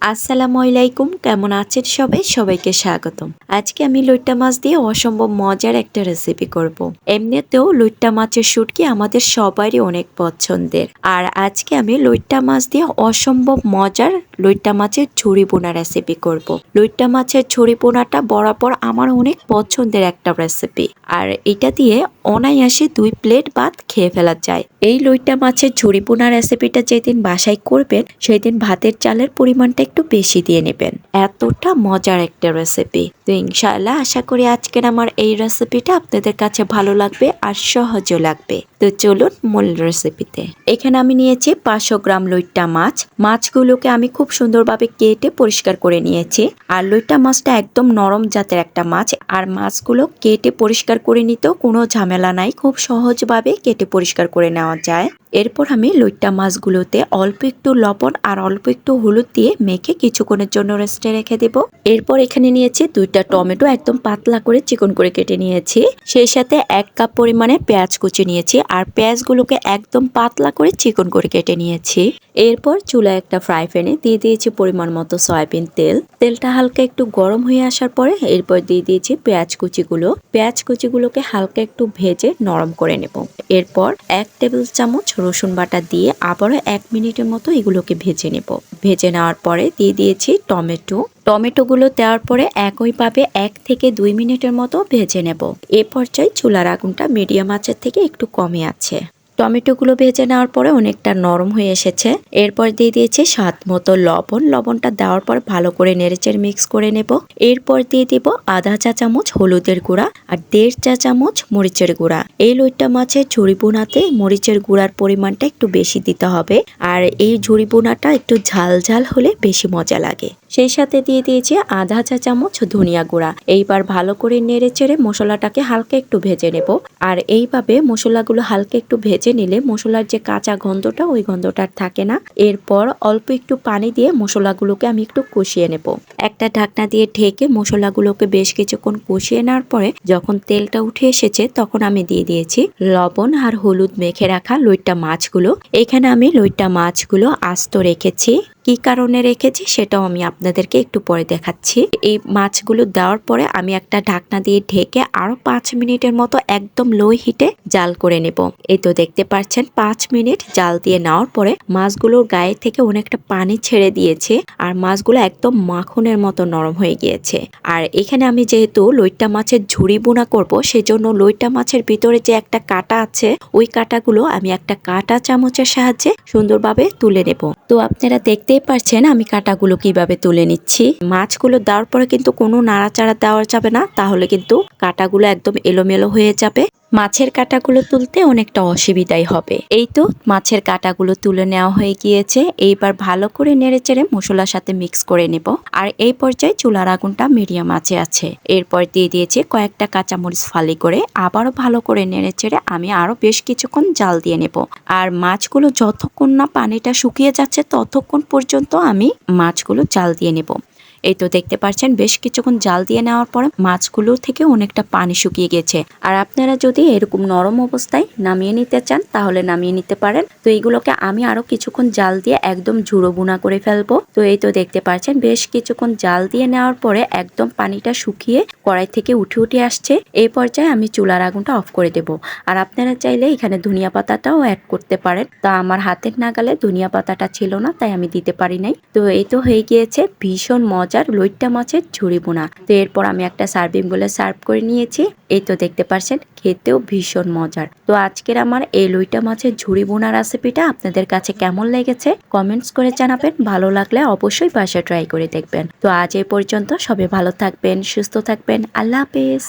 আসসালামু আলাইকুম, কেমন আছেন সবাই? সবাইকে স্বাগতম। আজকে আমি লইট্টা মাছ দিয়ে অসম্ভব মজার একটা রেসিপি করব। এমনিতেও লইট্টা মাছের শুটকি আমাদের সবারই অনেক পছন্দের। আর আজকে আমি লইট্টা মাছ দিয়ে অসম্ভব মজার লইট্টা মাছের ঝুড়ি বোনা রেসিপি করব। লইট্টা মাছের ঝুড়ি বোনাটা বরাবর আমার অনেক পছন্দের একটা রেসিপি আর এটা দিয়ে অনায়াসে দুই প্লেট ভাত খেয়ে ফেলা যায়। এই লইট্টা মাছের ঝুড়ি বোনা রেসিপিটা যেদিন বাসায় করবেন সেই দিন ভাতের চালের পরিমাণটা একটু বেশি দিয়ে নেবেন। এতটা মজার একটা রেসিপি তো ইনশাআল্লাহ আশা করি আজকের আমার এই রেসিপিটা আপনাদের কাছে ভালো লাগবে আর সহজও লাগবে। তো চলুন মূল রেসিপিতে এখানে আমি নিয়েছি পাঁচশো গ্রাম লইট্টা মাছ। মাছগুলোকে আমি খুব সুন্দরভাবে কেটে পরিষ্কার করে নিয়েছি। আর লইট্টা মাছটা একদম নরম জাতের একটা মাছ। আর মাছগুলো কেটে পরিষ্কার করে নিতেও কোনো ঝামেলা নাই। খুব সহজভাবে কেটে পরিষ্কার করে নেওয়া যায়। এরপর আমি লইট্টা মাছগুলোতে অল্প একটু লবণ আর অল্প একটু হলুদ দিয়ে মেখে কিছুক্ষণের জন্য রেস্টে রেখে দেব। এরপর এখানে নিয়েছি দুইটা টমেটো একদম পাতলা করে চিকন করে কেটে নিয়েছি। সেই সাথে এক কাপ পরিমাণে পেঁয়াজ কুচি নিয়েছি আর পেঁয়াজগুলোকে একদম পাতলা করে চিকন করে কেটে নিয়েছি। এরপর চুলায় একটা ফ্রাই প্যানে দিয়ে দিয়েছি পরিমাণ মতো সয়াবিন তেল। তেলটা হালকা একটু গরম হয়ে আসার পরে এরপর দিয়ে দিয়েছি পেঁয়াজ কুচিগুলো। পেঁয়াজ কুচিগুলোকে হালকা একটু ভেজে নরম করে নেব। এরপর এক টেবিল চামচ রসুন বাটা দিয়ে আবারও এক মিনিটের মতো এগুলোকে ভেজে নেব। ভেজে নেওয়ার পরে দিয়ে দিয়েছি টমেটো। টমেটোগুলো দেওয়ার পরে একইভাবে এক থেকে দুই মিনিটের মতো ভেজে নেব। এ পর্যায়ে চুলার আগুনটা মিডিয়াম আঁচের থেকে একটু কমে আছে। টমেটোগুলো ভেজে নেওয়ার পরে অনেকটা নরম হয়ে এসেছে। এরপর দিয়ে দিয়েছি স্বাদ মতো লবণ। লবণটা দেওয়ার পর ভালো করে নেড়েচের মিক্স করে নেব। এরপর দিয়ে দিব আধা চা চামচ হলুদের গুঁড়া আর দেড় চা চামচ মরিচের গুঁড়া। এই লইট্টা মাছের ঝুড়ি বোনাতে মরিচের গুঁড়ার পরিমাণটা একটু বেশি দিতে হবে। আর এই ঝুড়ি বোনাটা একটু ঝাল ঝাল হলে বেশি মজা লাগে। সেই সাথে দিয়ে দিয়েছি আধা চা চামচ ধনিয়া গুঁড়া। এইবার ভালো করে নেড়ে চেড়ে মশলাটাকে হালকা একটু ভেজে নেব। আর এইভাবে মশলাগুলো হালকা একটু ভেজে নিলে মশলার যে কাঁচা গন্ধটা ওই গন্ধটা থাকে না। এরপর অল্প একটু পানি দিয়ে মশলাগুলোকে আমি একটু কষিয়ে নেব। একটা ঢাকনা দিয়ে ঢেকে মশলাগুলোকে বেশ কিছুক্ষণ কষিয়ে নেওয়ার পরে যখন তেলটা উঠে এসেছে তখন আমি দিয়ে দিয়েছি লবণ আর হলুদ মেখে রাখা লইট্টা মাছগুলো। এখানে আমি লইট্টা মাছগুলো আস্ত রেখেছি। কি কারণে রেখেছি সেটাও আমি আপনাদেরকে একটু পরে দেখাচ্ছি। এই মাছগুলো দেওয়ার পরে আমি একটা ঢাকনা দিয়ে ঢেকে আরও পাঁচ মিনিটের মতো একদম লো হিটে জাল করে নেব। এই তো দেখতে পাচ্ছেন, পাঁচ মিনিট জাল দিয়ে নেওয়ার পরে মাছগুলোর গায়ে থেকে অনেকটা পানি ছেড়ে দিয়েছে আর মাছগুলো একদম মাখনের মতো নরম হয়ে গিয়েছে। আর এখানে আমি যেহেতু লইট্টা মাছের ঝুড়ি বোনা করব, সেজন্য লইট্টা মাছের ভিতরে যে একটা কাটা আছে, ওই কাটাগুলো আমি একটা কাটা চামচের সাহায্যে সুন্দরভাবে তুলে নেব। তো আপনারা দেখতেই পারছেন আমি কাটাগুলো কীভাবে তুলে নিচ্ছি। মাছগুলো দেওয়ার পরে কিন্তু কোনো নাড়াচাড়া দেওয়া যাবে না, তাহলে কিন্তু কাটাগুলো একদম এলোমেলো হয়ে যাবে। মাছের কাটাগুলো তুলতে অনেকটা অসুবিধাই হবে। এই তো মাছের কাটাগুলো তুলে নেওয়া হয়ে গিয়েছে। এইবার ভালো করে নেড়েচেড়ে মশলার সাথে মিক্স করে নেব। আর এই পর্যায়ে চুলার আগুনটা মিডিয়াম আছে আছে। এরপর দিয়ে দিয়েছি কয়েকটা কাঁচামরিচ ফালি করে আবারও ভালো করে নেড়েচেড়ে আমি আরও বেশ কিছুক্ষণ জাল দিয়ে নেব। আর মাছগুলো যতক্ষণ না পানিটা শুকিয়ে যাচ্ছে ততক্ষণ পর্যন্ত আমি মাছগুলো জাল দিয়ে নেব। এই তো দেখতে পাচ্ছেন, বেশ কিছুক্ষণ জাল দিয়ে নেওয়ার পরে মাছগুলো থেকে অনেকটা পানি শুকিয়ে গেছে। আর আপনারা যদি এরকম নরম অবস্থায় নামিয়ে নিতে চান, তাহলে নামিয়ে নিতে পারেন। তো এইগুলোকে আমি আরও কিছুক্ষণ জাল দিয়ে একদম ঝুড়ো বুনা করে ফেলব। তো এই তো দেখতে পাচ্ছেন, বেশ কিছুক্ষণ জাল দিয়ে নেওয়ার পরে একদম পানিটা শুকিয়ে কড়াই থেকে উঠে উঠে আসছে। এই পর্যায়ে আমি চুলার আগুনটা অফ করে দেব। আর আপনারা চাইলে এখানে ধনিয়া পাতাটাও অ্যাড করতে পারেন। তা আমার হাতের নাগালে ধনিয়া পাতাটা ছিল না, তাই আমি দিতে পারি নাই। তো এই তো হয়ে গিয়েছে ভীষণ মজার লইট্টা মাছের ঝুড়ি বোনা। তো এরপর আমি একটা সার্ভিং বলে সার্ভ করে নিয়েছি। এই তো দেখতে পাচ্ছেন খেতেও ভীষণ মজার। তো আজকের আমার এই লইটা মাছের ঝুড়ি বোনা রেসিপিটা আপনাদের কাছে কেমন লেগেছে কমেন্টস করে জানাবেন। ভালো লাগলে অবশ্যই বাসা ট্রাই করে দেখবেন। তো আজ এই পর্যন্ত সবাই ভালো থাকবেন, সুস্থ থাকবেন। আল্লাহ হাফেজ।